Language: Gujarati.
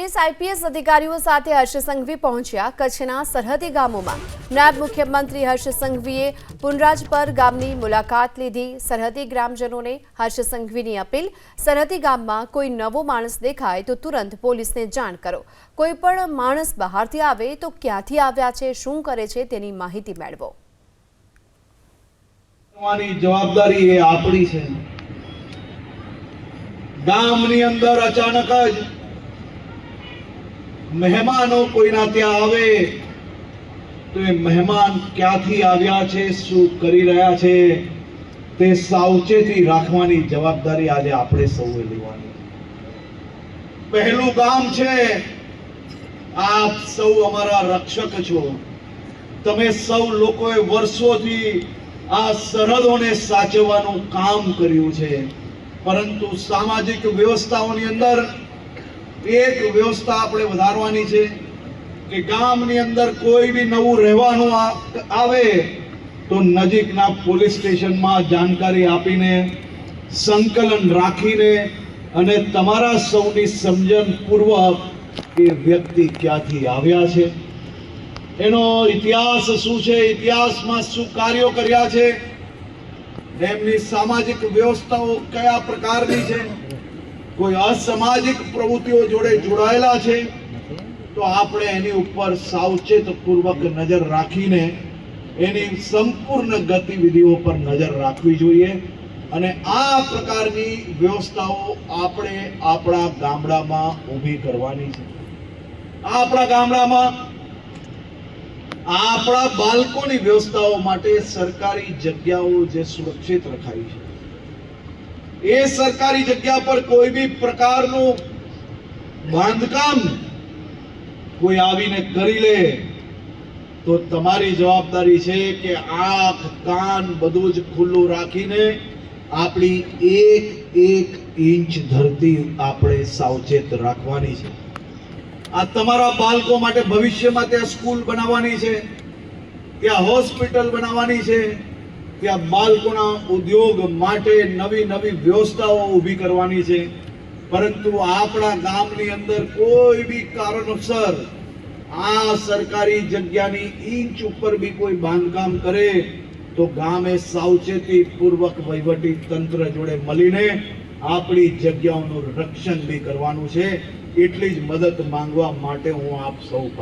ત્રીસ આઈપીએસ અધિકારીઓ સાથે હર્ષ સંઘવી પહોંચ્યા કચ્છના સરહદી ગામોમાં. નાયબ મુખ્યમંત્રી હર્ષ સંઘવીએ પુનરાજપર ગામની મુલાકાત લીધી. સરહદી ગ્રામજનોને હર્ષ સંઘવીની અપીલ, સરહદી ગામમાં કોઈ નવો માણસ દેખાય તો તુરંત પોલીસને જાણ કરો. કોઈ પણ માણસ બહારથી આવે તો ક્યાંથી આવ્યા છે, શું કરે છે તેની માહિતી મેળવો. જવાબદારી ગામની અંદર અચાનક જ મહેમાનો કોઈના ત્યાં આવે, તો એ મહેમાન ક્યાંથી આવ્યા છે, શું કરી રહ્યા છે, તે સાવચેતી રાખવાની જવાબદારી આજે આપણે સૌએ લેવાની. પહેલું ગામ છે, આપ સૌ અમારા રક્ષક છો. તમે સૌ લોકોએ વર્ષોથી આ સરહદોને સાચવવાનું કામ કર્યું છે. પરંતુ સામાજિક વ્યવસ્થાઓની અંદર એક વ્યવસ્થા આપણે વધારવાની છે કે ગામની અંદર કોઈ બી નવું રહેવાનું આવે તો નજીકના પોલીસ સ્ટેશનમાં જાણકારી આપીને, સંકલન રાખીને અને તમારા સૌની સમજણપૂર્વક એ વ્યક્તિ ક્યાંથી આવ્યા છે? એનો ઇતિહાસ શું છે? ઇતિહાસમાં શું કાર્યો કર્યા છે? એમની સામાજિક વ્યવસ્થાઓ કયા પ્રકારની છે? કોઈ અસામાજિક પ્રવૃત્તિઓ જોડે જોડાયેલા છે, તો આપણે એની ઉપર સાવચેત પૂર્વક નજર રાખીને એની સંપૂર્ણ ગતિવિધિઓ પર નજર રાખવી જોઈએ અને આ પ્રકારની વ્યવસ્થાઓ આપણે આપણા ગામડામાં ઊભી કરવાની છે. આપણા ગામડામાં આપણા બાળકોની વ્યવસ્થાઓ માટે સરકારી જગ્યાઓ જે સુરક્ષિત રખાઈ છે. એ સરકારી જગ્યા પર કોઈ બી પ્રકારનું બાંધકામ કોઈ આવીને કરી લે, તો તમારી જવાબદારી છે કે આંખ, કાન બધું જ ખુલ્લું રાખીને આપણી એક એક ઇંચ ધરતી આપણે સાવચેત રાખવાની છે. આ તમારા બાળકો માટે ભવિષ્યમાં ત્યાં સ્કૂલ બનાવવાની છે, ત્યાં હોસ્પિટલ બનાવવાની છે ત્યાં બાળકોના ઉદ્યોગ માટે નવી નવી વ્યવસ્થાઓ ઊભી કરવાની છે. પરંતુ આપણા ગામની અંદર કોઈ બી કારણોસર આ સરકારી જગ્યાની ઇંચ ઉપર બી કોઈ બાંધકામ કરે, તો ગામે સાવચેતી પૂર્વક વહીવટી તંત્ર જોડે મળીને આપણી જગ્યાઓનું રક્ષણ બી કરવાનું છે. એટલી જ મદદ માંગવા માટે હું આપ સૌ